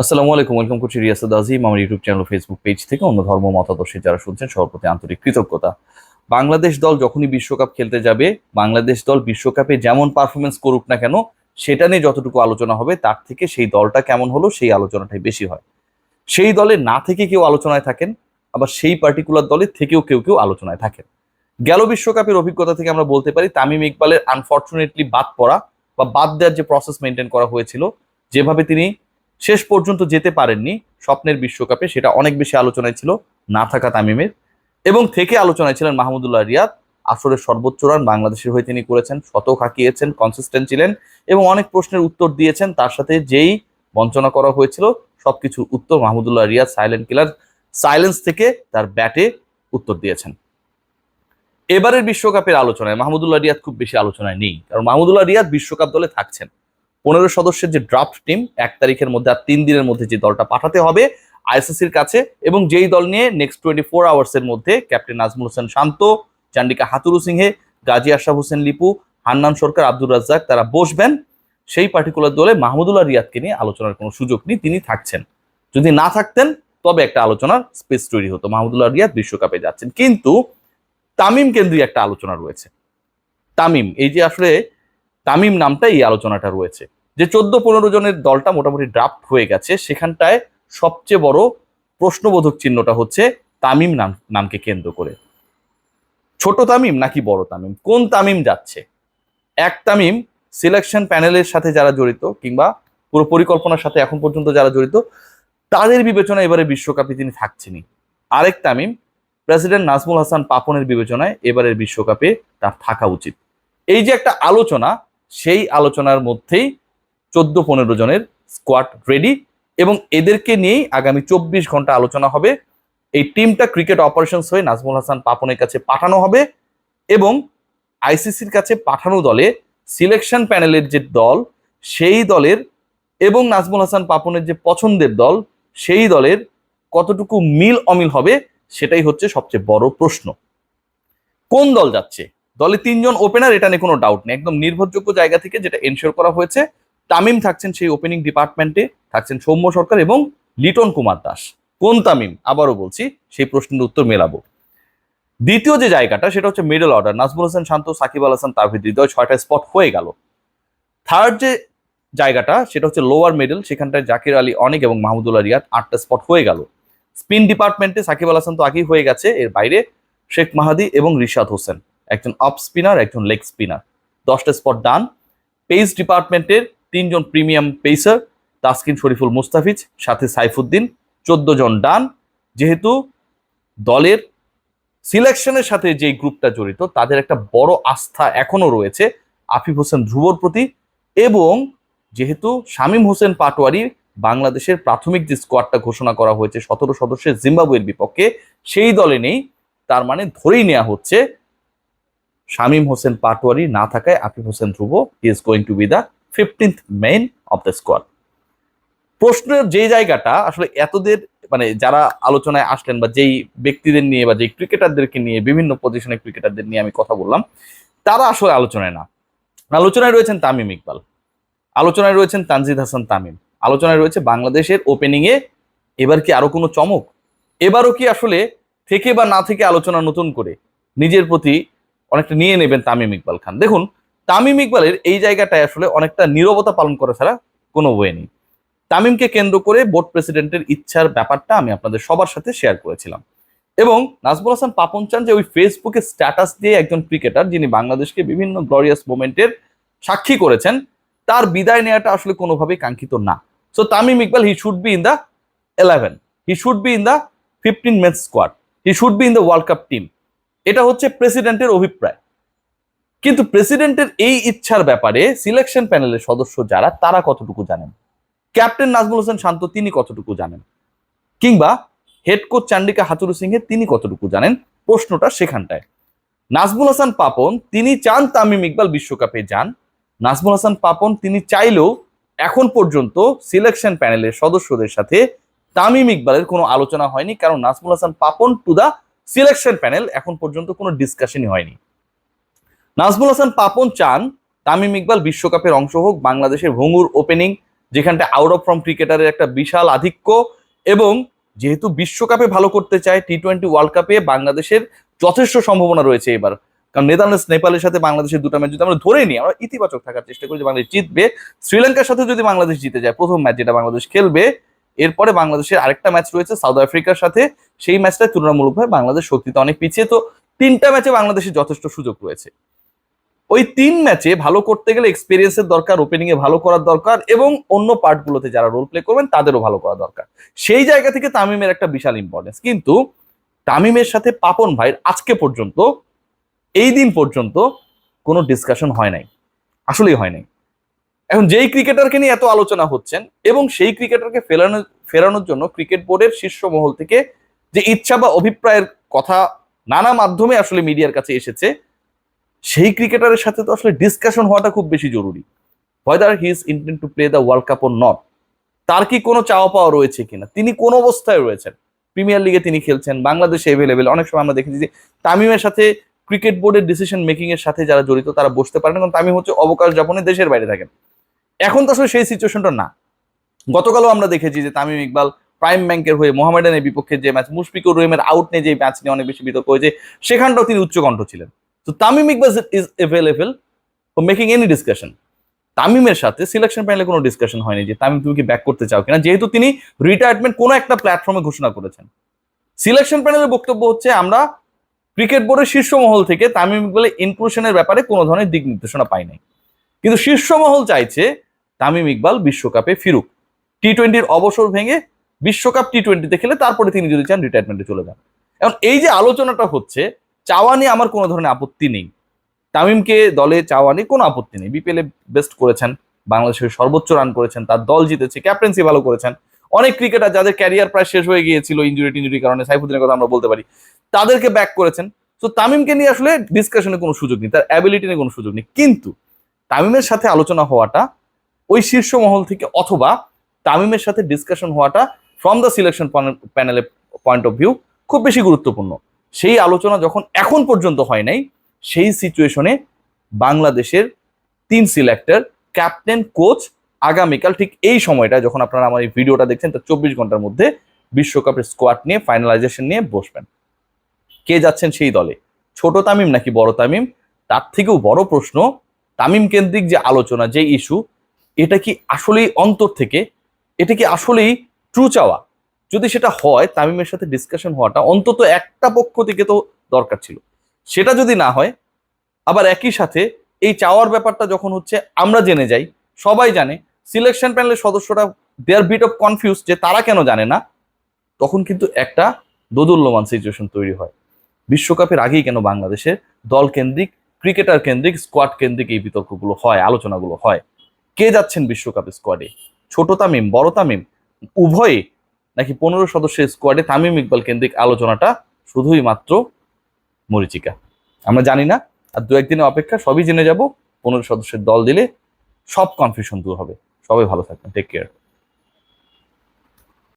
আসসালামু আলাইকুম, ওয়েলকাম করছি রিয়াসাদ আজিম আমার ইউটিউব চ্যানেল ফেসবুক পেজ থেকে অন্য ধর্ম, মতাদর্শী যারা শুনছেন, সবার প্রতি আন্তরিক কৃতজ্ঞতা। বাংলাদেশ দল যখনই বিশ্বকাপ খেলতে যাবে, বাংলাদেশ দল বিশ্বকাপে যেমন পারফরমেন্স করুক না কেন, সেটা নিয়ে যতটুকু আলোচনা হবে, তার থেকে সেই দলটা কেমন হলো, সেই আলোচনাটাই বেশি হয়। সেই দলে না থেকে কেউ আলোচনায় থাকেন, আবার সেই পার্টিকুলার দলের থেকেও কেউ কেউ আলোচনায় থাকেন। গেল বিশ্বকাপের অভিজ্ঞতা থেকে আমরা বলতে পারি, তামিম ইকবালের আনফর্চুনেটলি বাদ পড়া বা বাদ দেওয়ার যে প্রসেস মেনটেন করা হয়েছিল, যেভাবে তিনি শেষ পর্যন্ত যেতে পারেননি স্বপ্নের বিশ্বকাপে, সেটা অনেক বেশি আলোচনায় ছিল, না থাকা তামিমের। এবং থেকে আলোচনায় ছিলেন মাহমুদুল্লাহ রিয়াদ, আসরের সর্বোচ্চ রান বাংলাদেশের হয়ে তিনি করেছেন, শতক হাঁকিয়েছেন কনসিস্টেন্ট ছিলেন এবং অনেক প্রশ্নের উত্তর দিয়েছেন। তার সাথে যেই বঞ্চনা করা হয়েছিল সবকিছুর উত্তর Mahmudullah Riyad silent killer silence থেকে তার ব্যাটে উত্তর দিয়েছেন। এবারের বিশ্বকাপের আলোচনায় মাহমুদুল্লাহ রিয়াদ খুব বেশি আলোচনায় নেই, কারণ মাহমুদুল্লাহ রিয়াদ বিশ্বকাপ দলে থাকছেন। পনেরো সদস্যের যে ড্রাফট টিম এক তারিখের মধ্যে আর তিন দিনের মধ্যে যে দলটা পাঠাতে হবে আইসিসির কাছে এবং যেই দল নিয়ে নেক্সট টোয়েন্টি ফোর আওয়ার্সের মধ্যে ক্যাপ্টেন নাজমুল হোসেন শান্ত, চান্ডিকা হাতুরু সিংহে, গাজী আশরাফ হোসেন লিপু, হান্নান সরকার, আব্দুর রাজ্জাক তারা বসবেন। সেই পার্টিকুলার দলে মাহমুদুল্লাহ রিয়াদকে নিয়ে আলোচনার কোনো সুযোগ নেই, তিনি থাকছেন। যদি না থাকতেন, তবে একটা আলোচনার স্পেস তৈরি হতো। মাহমুদুল্লাহ রিয়াদ বিশ্বকাপে যাচ্ছেন। কিন্তু তামিম কেন্দ্রিক একটা আলোচনা রয়েছে। তামিম, এই যে আসলে তামিম নামটা এই আলোচনাটা রয়েছে। যে চোদ্দ পনেরো জনের দলটা মোটামুটি ড্রাফট হয়ে গেছে, সেখানটায় সবচেয়ে বড় প্রশ্নবোধক চিহ্নটা হচ্ছে তামিম নাম, নামকে কেন্দ্র করে। ছোট তামিম নাকি বড় তামিম? কোন তামিম যাচ্ছে? এক তামিম সিলেকশন প্যানেলের সাথে যারা জড়িত কিংবা পুরো পরিকল্পনার সাথে এখন পর্যন্ত যারা জড়িত, তাদের বিবেচনা এবারে বিশ্বকাপে তিনি থাকছেনই। আরেক তামিম, প্রেসিডেন্ট নাজমুল হাসান পাপনের বিবেচনায় এবারের বিশ্বকাপে তার থাকা উচিত। এই যে একটা আলোচনা সেই আলোচনার মধ্যেই চোদ্দ পনেরো জনের স্কোয়াড রেডি এবং এদেরকে নিয়েই আগামী চব্বিশ ঘণ্টা আলোচনা হবে। এই টিমটা ক্রিকেট অপারেশনস হয়ে নাজমুল হাসান পাপনের কাছে পাঠানো হবে এবং আইসিসির কাছে পাঠানো দলে সিলেকশন প্যানেলের যে দল, সেই দলের এবং নাজমুল হাসান পাপনের যে পছন্দের দল, সেই দলের কতটুকু মিল অমিল হবে সেটাই হচ্ছে সবচেয়ে বড় প্রশ্ন। কোন দল যাচ্ছে? দলে তিনজন ওপেনার এটা নিয়ে কোনো ডাউট নেই। একদম নির্ভরযোগ্য জায়গা থেকে যেটা এনশিওর করা হয়েছে, তামিম থাকছেন সেই ওপেনিং ডিপার্টমেন্টে থাকছেন সৌম্য সরকার এবং লিটন কুমার দাস। কোন তামিম? আবারও বলছি, সেই প্রশ্নের উত্তর মেলাবো। দ্বিতীয় যে জায়গাটা, সেটা হচ্ছে মিডল অর্ডার নাজমুল হাসান শান্ত, সাকিব আল হাসান তারভিদ হৃদয় ছয়টা স্পট হয়ে গেল। থার্ড যে জায়গাটা, সেটা হচ্ছে লোয়ার মিডল সেখানটায় জাকির আলী অনেক এবং মাহমুদুল্লাহ রিয়াদ আটটা স্পট হয়ে গেল। স্পিন ডিপার্টমেন্টে সাকিব আল হাসান তো আগেই হয়ে গেছে, এর বাইরে শেখ মাহাদি এবং রিশাদ হোসেন। একজন অফ স্পিনার একজন লেগ স্পিনার দশটা স্পট ডান পেস ডিপার্টমেন্টের তিনজন প্রিমিয়াম পেসার তাসকিন শরীফুল মুস্তাফিজ, সাথে সাইফুদ্দিন, চোদ্দ জন ডান যেহেতু দলের সিলেকশনের সাথে যে গ্রুপটা জড়িত, তাদের একটা বড় আস্থা এখনও রয়েছে আফিফ হোসেন ধ্রুবর প্রতি। এবং যেহেতু শামীম হোসেন পাটোয়ারি বাংলাদেশের প্রাথমিক যে স্কোয়াডটা ঘোষণা করা হয়েছে, সতেরো সদস্যের জিম্বাবুয়ের বিপক্ষে, সেই দলে নেই। তার মানে ধরেই নেওয়া হচ্ছে শামীম হোসেন পাটোয়ারি না থাকায় Afif Hossain Dhruba is going to be the fifteenth man of the squad প্রশ্নের যে জায়গাটা, আসলে এতদের মানে যারা আলোচনায় আসলেন বা যেই ব্যক্তিদের নিয়ে বা যেই ক্রিকেটারদেরকে নিয়ে, বিভিন্ন পজিশনের ক্রিকেটারদের নিয়ে আমি কথা বললাম, তারা আসলে আলোচনায় না। আলোচনায় রয়েছেন তামিম ইকবাল, আলোচনায় রয়েছেন তানজিদ হাসান তামিম, আলোচনায় রয়েছে বাংলাদেশের ওপেনিংয়ে এবার কি আরও কোনো চমক? এবারও কি আসলে থেকে বা না থেকে আলোচনা নতুন করে নিজের প্রতি অনেকটা নিয়ে নেবেন তামিম ইকবাল খান। দেখুন, তামিম ইকবালের এই জায়গাটায় আসলে অনেকটা নীরবতা পালন করা ছাড়া কোনো ওয়ে নেই। তামিমকে কেন্দ্র করে বোর্ড প্রেসিডেন্টের ইচ্ছার ব্যাপারটা আমি আপনাদের সবার সাথে শেয়ার করেছিলাম। এবং নাজমুল হাসান পাপন চান যে ওই ফেসবুকে স্ট্যাটাস দিয়ে একজন ক্রিকেটার যিনি বাংলাদেশকে বিভিন্ন গ্লোরিয়াস মোমেন্টের সাক্ষী করেছেন, তার বিদায় নেওয়াটা আসলে কোনোভাবেই কাঙ্ক্ষিত না। So Tamim Iqbal he should be in the eleven he should be in the fifteen match squad he should be in the world cup team এটা হচ্ছে প্রেসিডেন্টের অভিপ্রায়। কিন্তু প্রেসিডেন্টের এই ইচ্ছার ব্যাপারে সিলেকশন প্যানেলের সদস্য যারা, তারা কতটুকু জানেন? ক্যাপ্টেন নাজমুল হোসেন শান্ত, তিনি কতটুকু জানেন? কিংবা হেড কোচ চান্ডিকা হাতুরু সিংহে, তিনি কতটুকু জানেন? প্রশ্নটা সেখানটায়। নাজমুল হাসান পাপন, তিনি চান তামিম ইকবাল বিশ্বকাপে যান। নাজমুল হাসান পাপন, তিনি চাইলেও এখন পর্যন্ত সিলেকশন প্যানেলের সদস্যদের সাথে তামিম ইকবালের কোনো আলোচনা হয়নি, কারণ Nazmul Hasan Papon to the selection panel এখন পর্যন্ত কোনো ডিসকাশনই হয়নি। নাজমুল হাসান পাপন চান তামিম ইকবাল বিশ্বকাপের অংশ হোক, বাংলাদেশের ভঙ্গুর ওপেনিং যেখানটা আউট অফ ফর্ম ক্রিকেটারের একটা বিশাল আধিক্য এবং যেহেতু বিশ্বকাপে ভালো করতে চায় টি টোয়েন্টি ওয়ার্ল্ড কাপে বাংলাদেশের যথেষ্ট সম্ভাবনা রয়েছে এবার। কারণ নেদারল্যান্ডস, নেপালের সাথে বাংলাদেশের দুটো ম্যাচ যদি আমরা ধরে নিই, আমরা ইতিবাচক থাকার চেষ্টা করি যে বাংলাদেশ জিতবে। শ্রীলঙ্কার সাথে যদি বাংলাদেশ জিতে যায়, প্রথম ম্যাচ যেটা বাংলাদেশ খেলবে এরপরে বাংলাদেশের আরেকটা ম্যাচ রয়েছে সাউথ আফ্রিকার সাথে। সেই ম্যাচটা তুলনামূলকভাবে বাংলাদেশ শক্তিতে অনেক পিছিয়ে। তো তিনটা ম্যাচে বাংলাদেশের যথেষ্ট সুযোগ রয়েছে। ওই তিন ম্যাচে ভালো করতে গেলে এক্সপিরিয়েন্সের দরকার ওপেনিং এ ভালো করার দরকার এবং অন্য পার্টগুলোতে যারা রোল প্লে করবেন, তাদেরও ভালো করা দরকার। সেই জায়গা থেকে তামিমের একটা বিশাল ইম্পর্টেন্স কিন্তু তামিমের সাথে পাপন ভাইয়ের আজকে পর্যন্ত, এই দিন পর্যন্ত কোনো ডিসকাশন হয় নাই। আসলেই হয় নাই। এখন যেই ক্রিকেটারকে নিয়ে এত আলোচনা হচ্ছেন এবং সেই ক্রিকেটারকে ফেরানো ফেরানোর জন্য ক্রিকেট বোর্ডের শীর্ষ মহল থেকে যে ইচ্ছা বা অভিপ্রায়ের কথা নানা মাধ্যমে আসলে মিডিয়ার কাছে এসেছে, সেই ক্রিকেটারের সাথে তো আসলে ডিসকাশন হওয়াটা খুব বেশি জরুরি। Whether he is intent to play the world cup or not তার কি কোনো চাওয়া পাওয়া রয়েছে কিনা? তিনি কোন অবস্থায় রয়েছেন? প্রিমিয়ার লিগে তিনি খেলছেন বাংলাদেশে এভেলেবেল অনেক সময় আমরা দেখেছি যে তামিমের সাথে ক্রিকেট বোর্ডের ডিসিশন মেকিং এর সাথে যারা জড়িত, তারা বসতে পারেন কারণ তামিম হচ্ছে অবকাশ যাপনে দেশের বাইরে থাকেন। এখন তো আসলে সেই সিচুয়েশনটা না। গতকালও আমরা দেখেছি যে তামিম ইকবাল প্রাইম ব্যাংকের হয়ে মোহামেডানের বিপক্ষে যে ম্যাচ মুশফিকুর রহিমের আউট নিয়ে যে ম্যাচ নিয়ে অনেক বেশি বিতর্ক হয়েছে, সেখানটাও তিনি উচ্চকণ্ঠ ছিলেন। তো Tamim Iqbal is available for making any discussion তামিমের সাথে সিলেকশন প্যানেলে কোনো ডিসকাশন হয়নি যে তামিম, তুমি কি ব্যাক করতে চাও কিনা। যেহেতু তিনি রিটায়ারমেন্ট কোনো একটা প্ল্যাটফর্মে ঘোষণা করেছেন। সিলেকশন প্যানেলের বক্তব্য হচ্ছে, আমরা ক্রিকেট বোর্ডের শীর্ষ মহল থেকে তামিম ইকবালের ইনক্লুশনের ব্যাপারে কোনো ধরনের দিক নির্দেশনা পাই নাই। কিন্তু শীর্ষ মহল চাইছে তামিম ইকবাল বিশ্বকাপে ফিরুক। টি টোয়েন্টির অবসর ভেঙে বিশ্বকাপ টি টোয়েন্টিতে খেলে তারপরে তিনি যদি চান রিটায়ারমেন্টে চলে যান। এখন এই যে আলোচনাটা হচ্ছে চাওয়া নিয়ে আমার কোনো ধরনের আপত্তি নেই। তামিমকে দলে চাওয়া নিয়ে কোনো আপত্তি নেই। বিপিএল বেস্ট করেছেন, বাংলাদেশের সর্বোচ্চ রান করেছেন, তার দল জিতেছে ক্যাপ্টেন্সি ভালো করেছেন। অনেক ক্রিকেটার যাদের ক্যারিয়ার প্রায় শেষ হয়ে গিয়েছিল ইঞ্জুরি টিঞ্জুরির কারণে সাইফুদ্দিনের কথা আমরা বলতে পারি। তাদেরকে ব্যাক করেছেন। তো তামিমকে নিয়ে আসলে ডিসকাশনে কোনো সুযোগ নেই, তার অ্যাবিলিটি নিয়ে কোনো সুযোগ নেই। কিন্তু তামিমের সাথে আলোচনা হওয়াটা, ওই শীর্ষ মহল থেকে অথবা তামিমের সাথে ডিসকাশন হওয়াটা ফ্রম দ্য সিলেকশন প্যানেলের পয়েন্ট অফ ভিউ খুব বেশি গুরুত্বপূর্ণ। সেই আলোচনা যখন এখন পর্যন্ত হয় নাই, সেই সিচুয়েশনে বাংলাদেশের তিন সিলেক্টর ক্যাপ্টেন কোচ আগামীকাল ঠিক এই সময়টা যখন আপনারা আমার এই ভিডিওটা দেখছেন তার চব্বিশ ঘণ্টার মধ্যে বিশ্বকাপের স্কোয়াড নিয়ে ফাইনালাইজেশন নিয়ে বসবেন। কে যাচ্ছেন সেই দলে? ছোট তামিম নাকি বড় তামিম? তার থেকেও বড় প্রশ্ন, তামিম কেন্দ্রিক যে আলোচনা, যে ইস্যু এটা কি আসলেই অন্তর থেকে, এটা কি আসলেই ট্রু চাওয়া? যদি সেটা হয়, তামিমের সাথে ডিসকাশন হওয়াটা অন্তত একটা পক্ষ থেকে তো দরকার ছিল। সেটা যদি না হয়, আবার একই সাথে এই চাওয়ার ব্যাপারটা যখন হচ্ছে, আমরা জেনে যাই, সবাই জানে সিলেকশন প্যানেলের সদস্যরা দেয়ার বিট অফ কনফিউজ যে তারা কেন জানে না, তখন কিন্তু একটা দোদুল্যমান সিচুয়েশন তৈরি হয়। বিশ্বকাপের আগেই কেন বাংলাদেশের দল কেন্দ্রিক ক্রিকেটার কেন্দ্রিক স্কোয়াড কেন্দ্রিক এই বিতর্কগুলো হয়, আলোচনাগুলো হয়? কে যাচ্ছেন বিশ্বকাপে স্কোয়াডে? ছোট তামিম, বড় তামিম? উভয়ে নাকি পনেরো সদস্যের স্কোয়াডে তামিম ইকবাল কেন্দ্রিক আলোচনাটা শুধুই মাত্র মরিচিকা? আমরা জানি না, আর দু একদিনের অপেক্ষা সবই জেনে যাব, পনেরো সদস্যের দল দিলে সব কনফিউশন দূর হবে। সবাই ভালো থাকবেন টেক কেয়ার